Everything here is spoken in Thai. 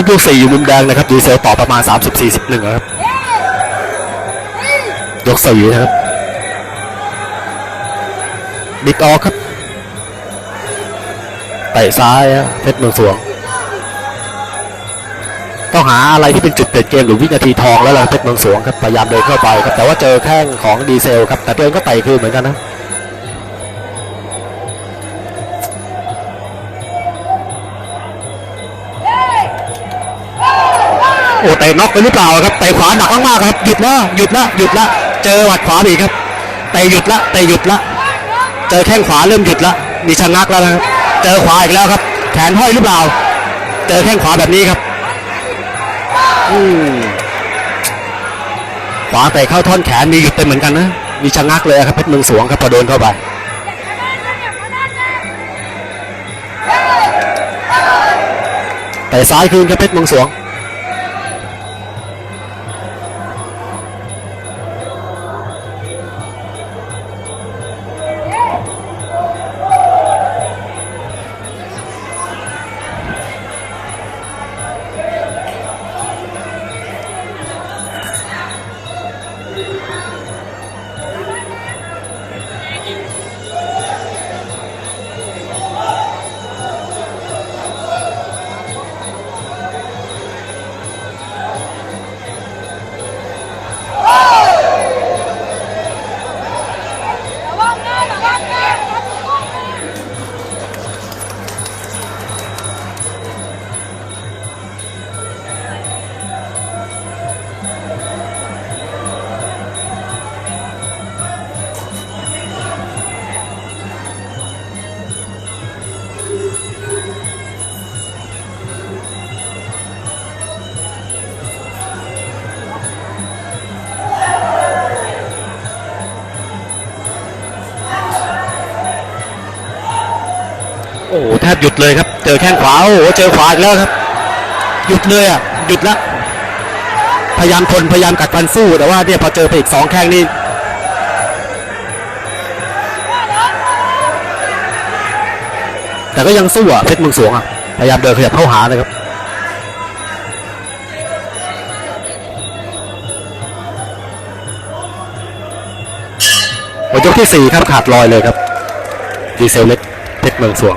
ทุกยกสี่อยู่มุมแดงนะครับดีเซลต่อประมาณ 30 40หนึ่งครับยกสี่นะครับบิ๊กออครับเตะซ้ายเพชรเมืองสวง ต้องหาอะไรที่เป็นจุดเปลี่ยนเกมหรือวินาทีทองแล้วล่ะเพชรเมืองสวงครับพยายามเดินเข้าไปครับแต่ว่าเจอแข้งของดีเซลครับแต่ตัวเองก็ไต่คืนเหมือนกันนะ โอ้เตะน็อกไปหรือเปล่าครับเตะขวาหนักมากๆครับหยุดละหยุดละหยุดละเจอหมัดขวาอีกครับเตะหยุดละเตะหยุดละเจอแข้งขวาเริ่มหยุดละมีชะงักแล้วนะครับเจอขวาอีกแล้วครับ แขนห้อยหรือเปล่า เจอแข้งขวาแบบนี้ครับอืมขวาเตะเข้าท่อนแขนมีหยุดไปเหมือนกันนะมีชะงักเลยครับเพชรเมืองสวงครับพอโดนเข้าไปเตะซ้ายคืนครับเพชรเมืองสวง โอ้โหแทบหยุดเลยครับ เจอแข้งขวาโอ้โหเจอขวาอีกแล้วครับ หยุดเลยอะหยุดละพยายามทนพยายามกัดฟันสู้แต่ว่าเนี่ยพอเจอไปอีกสองแข้งนี่แต่ก็ยังสู้อะเพชรเมืองสวงอะพยายามเดินขยับเข้าหานะครับหมดยกที่สี่ครับขาดลอยเลยครับดีเซลเล็กเพชรเมืองสวง